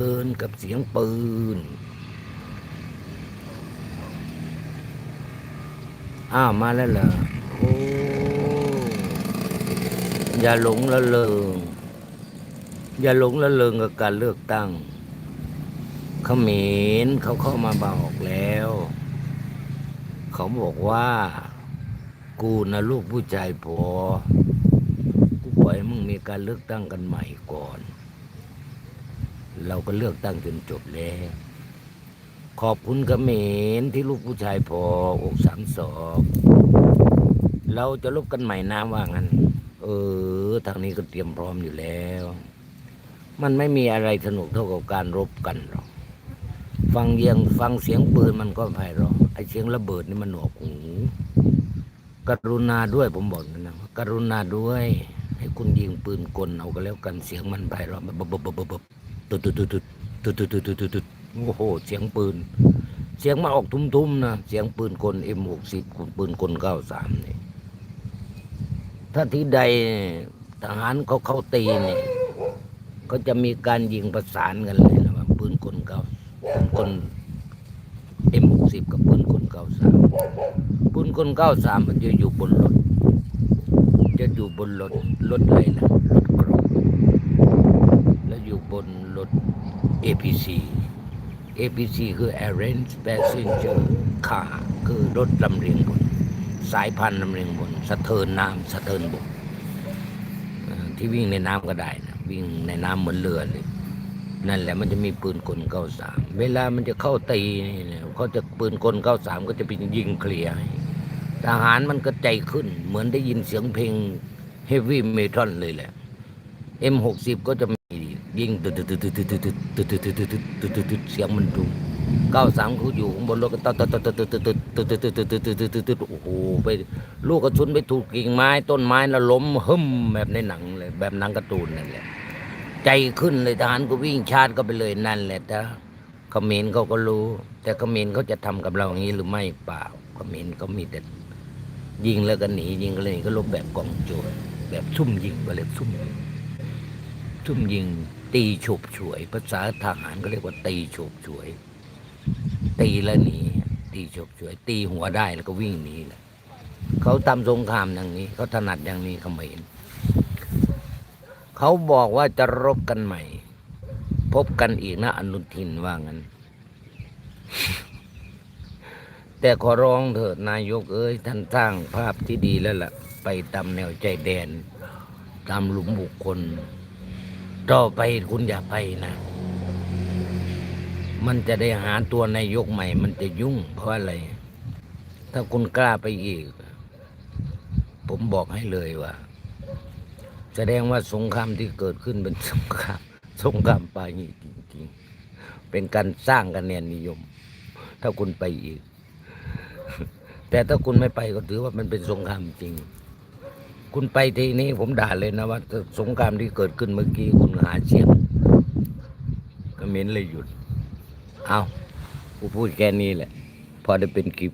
ปืนกับเสียงปืน อ้าว มาแล้วเหรอโอ้อย่าหลงละเริง อย่าหลงละเริงกับการเลือกตั้งเขมรเขาเข้ามาบอกแล้ว เขาบอกว่า กูนะลูกผู้ชายพอกูปล่อยมึงมีการเลือกตั้งกันใหม่ก่อน เราก็เลือกตั้งจนจบแล้ว ขอบคุณกระเมนที่ลูกผู้ชายพออกสามสองเราจะลบกันใหม่น้ำว่างั้น เออ ทางนี้ก็เตรียมพร้อมอยู่แล้ว มันไม่มีอะไรสนุกเท่ากับการรบกันหรอก ฟังเยียงฟังเสียงปืนมันก็ไพเราะไอเสียงระเบิดนี่มันหนวกหูกรุณาด้วยผมบอกนะนะกรุณาด้วย ให้คุณยิงปืนกลเอาก็แล้วกันเสียงมันไพเราะบบบบบบ ตุดตุดตุดตุดตุดตุดตุดตุดตุดตุดโอ้โห เสียงปืน เสียงมาออกทุ้มๆนะ เสียงปืนกลเอ็มหกสิบปืนกลเก้าสามนี่ ถ้าที่ใดทหารเขาเข้าตีนี่ก็จะมีการยิงประสานกันเลยนะว่าปืนกลเก้าปืนกลเอ็มหกสิบกับปืนกลเก้าสามปืนกลเก้าสามมันจะอยู่บนรถ จะอยู่บนรถรถอะไรนะรถกร บนรถ APC APC คือ Arrange Passenger Car คือรถลำเลียงบนสายพันธุ์ลำเลียงบนสะเทินน้ำสะเทินบกที่วิ่งในน้ำก็ได้นะวิ่งในน้ำเหมือนเรือเลยนั่นแหละมันจะมีปืนกลเก้าสามเวลามันจะเข้าตีเนี่ยเขาจะปืนกลเก้าสามก็จะไปยิงเคลียร์ทหารมันก็ใจขึ้น เหมือนได้ยินเสียงเพลงเฮฟวี่เมทัลเลยแหละ M60 ก็จะ ยิงตึ๊ดตึ๊ดตึ๊ดตึ๊ดตึ๊ดตึ๊ดตึ๊ดตึ๊ดตึ๊ดตึ๊ดตึ๊ดตึ๊ดเสียงมันดุเก้าสามเขาอยู่ข้างบนรถก็ตึ๊ดตึ๊ดตึ๊ดตึ๊ดตึ๊ดตึ๊ดตึ๊ดตึ๊ดตึ๊ดตึ๊ดตึ๊ดตึ๊ดตึ๊ดโอ้โหไปลูกกระสุนไปถูกกิ่งไม้ต้นไม้แล้วล้มหึมแบบในหนังเลยแบบหนังการ์ตูนนั่นแหละใจขึ้นเลยทหารก็วิ่งชาร์จก็ไปเลยนั่นแหละแต่เขมรเขาก็รู้ แต่เขมรเขาจะทำกับเราอย่างนี้หรือไม่เปล่าเขมรเขามีแต่ยิงแล้วก็หนียิงก็เลยก็ลบแบบกองโจรแบบซุ่มยิงก็เรียซุ่มยิง ซุ่มยิง ตีโฉบฉวย ภาษาทหารก็เรียกว่า ตีโฉบฉวย ตีแล้วหนีตีโฉบฉวย ตีหัวได้แล้วก็วิ่งหนีแหละเขาทำสงครามอย่างนี้ เขาถนัดอย่างนี้เขมรเขาบอกว่าจะรบกันใหม่ พบกันอีกนะอนุทินว่างั้น แต่ขอร้องเถิดนายกเอ้ย ท่านสร้างภาพที่ดีแล้วล่ะ ไปตามแนวใจแดน ตามหลุมบุคคล ต่อไปคุณอย่าไปนะ มันจะได้หาตัวนายกใหม่ มันจะยุ่ง เพราะอะไร ถ้าคุณกล้าไปอีก ผมบอกให้เลยว่า แสดงว่าสงครามที่เกิดขึ้นเป็นสงครามสงครามปานีจริงๆ เป็นการสร้างคะแนนนิยม ถ้าคุณไปอีก แต่ถ้าคุณไม่ไปก็ถือว่ามันเป็นสงครามจริง คุณไปทีนี้ผมด่าเลยนะว่า สงครามที่เกิดขึ้นเมื่อกี้คุณหาเสียงก็เม้นเลยหยุด เอากูพูดแค่นี้แหละ พอได้เป็นคลิป